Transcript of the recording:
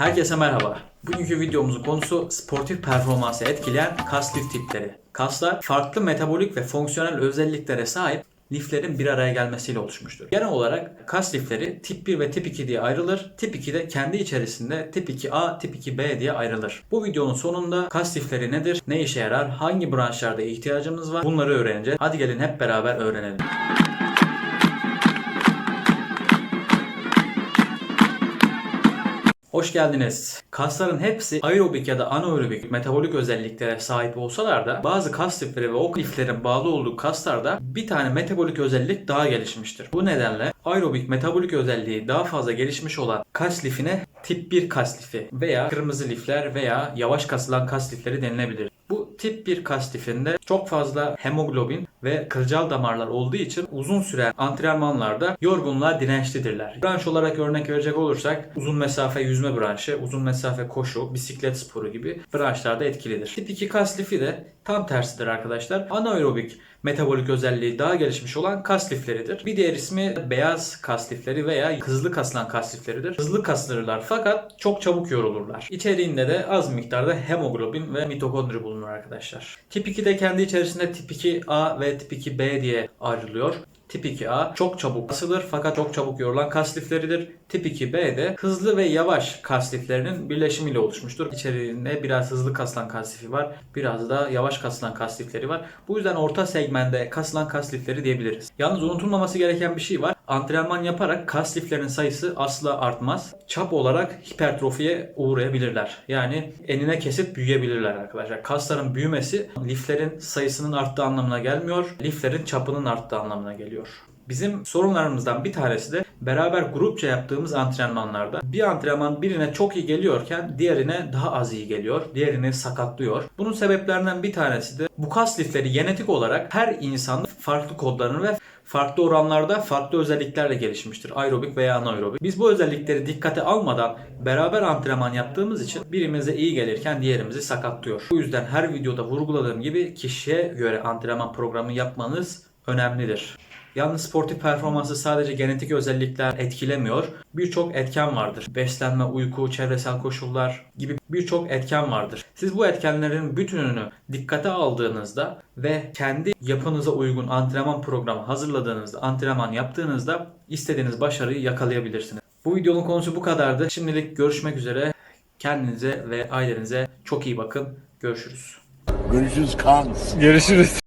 Herkese merhaba. Bugünkü videomuzun konusu sportif performansı etkileyen kas lif tipleri. Kaslar farklı metabolik ve fonksiyonel özelliklere sahip liflerin bir araya gelmesiyle oluşmuştur. Genel olarak kas lifleri tip 1 ve tip 2 diye ayrılır. Tip 2 de kendi içerisinde tip 2A, tip 2B diye ayrılır. Bu videonun sonunda kas lifleri nedir, ne işe yarar, hangi branşlarda ihtiyacımız var bunları öğreneceğiz. Hadi gelin hep beraber öğrenelim. Hoş geldiniz. Kasların hepsi aerobik ya da anaerobik metabolik özelliklere sahip olsalar da bazı kas lifleri ve o liflerin bağlı olduğu kaslarda bir tane metabolik özellik daha gelişmiştir. Bu nedenle aerobik metabolik özelliği daha fazla gelişmiş olan kas lifine tip 1 kas lifi veya kırmızı lifler veya yavaş kasılan kas lifleri denilebilir. Bu tip 1 kas lifinde çok fazla hemoglobin ve kılcal damarlar olduğu için uzun süren antrenmanlarda yorgunluğa dirençlidirler. Branş olarak örnek verecek olursak uzun mesafe yüzme branşı, uzun mesafe koşu, bisiklet sporu gibi branşlarda etkilidir. Tip 2 kas lifi de tam tersidir arkadaşlar. Anaerobik metabolik özelliği daha gelişmiş olan kas lifleridir. Bir diğer ismi beyaz kas lifleri veya hızlı kasılan kas lifleridir. Hızlı kaslanırlar fakat çok çabuk yorulurlar. İçeriğinde de az miktarda hemoglobin ve mitokondri bulunur arkadaşlar. Tip 2 de kendi içerisinde tip 2A ve tip 2B diye ayrılıyor. Tip 2A çok çabuk kasılır fakat çok çabuk yorulan kas lifleridir. Tip 2B de hızlı ve yavaş kas liflerinin birleşimiyle oluşmuştur. İçeriğinde biraz hızlı kasılan kas lifi var. Biraz da yavaş kasılan kas lifleri var. Bu yüzden orta segmente kasılan kas lifleri diyebiliriz. Yalnız unutulmaması gereken bir şey var. Antrenman yaparak kas liflerin sayısı asla artmaz. Çap olarak hipertrofiye uğrayabilirler. Yani enine kesip büyüyebilirler arkadaşlar. Kasların büyümesi liflerin sayısının arttığı anlamına gelmiyor. Liflerin çapının arttığı anlamına geliyor. Bizim sorunlarımızdan bir tanesi de beraber grupça yaptığımız antrenmanlarda bir antrenman birine çok iyi geliyorken diğerine daha az iyi geliyor. Diğerini sakatlıyor. Bunun sebeplerinden bir tanesi de bu kas lifleri genetik olarak her insanın farklı kodlarını ve farklı oranlarda farklı özelliklerle gelişmiştir. Aerobik veya anaerobik. Biz bu özellikleri dikkate almadan beraber antrenman yaptığımız için birimize iyi gelirken diğerimizi sakatlıyor. Bu yüzden her videoda vurguladığım gibi kişiye göre antrenman programı yapmanız önemlidir. Yalnız sportif performansı sadece genetik özellikler etkilemiyor. Birçok etken vardır. Beslenme, uyku, çevresel koşullar gibi birçok etken vardır. Siz bu etkenlerin bütününü dikkate aldığınızda ve kendi yapınıza uygun antrenman programı hazırladığınızda, antrenman yaptığınızda istediğiniz başarıyı yakalayabilirsiniz. Bu videonun konusu bu kadardı. Şimdilik görüşmek üzere. Kendinize ve ailenize çok iyi bakın. Görüşürüz. Görüşürüz Kans. Görüşürüz.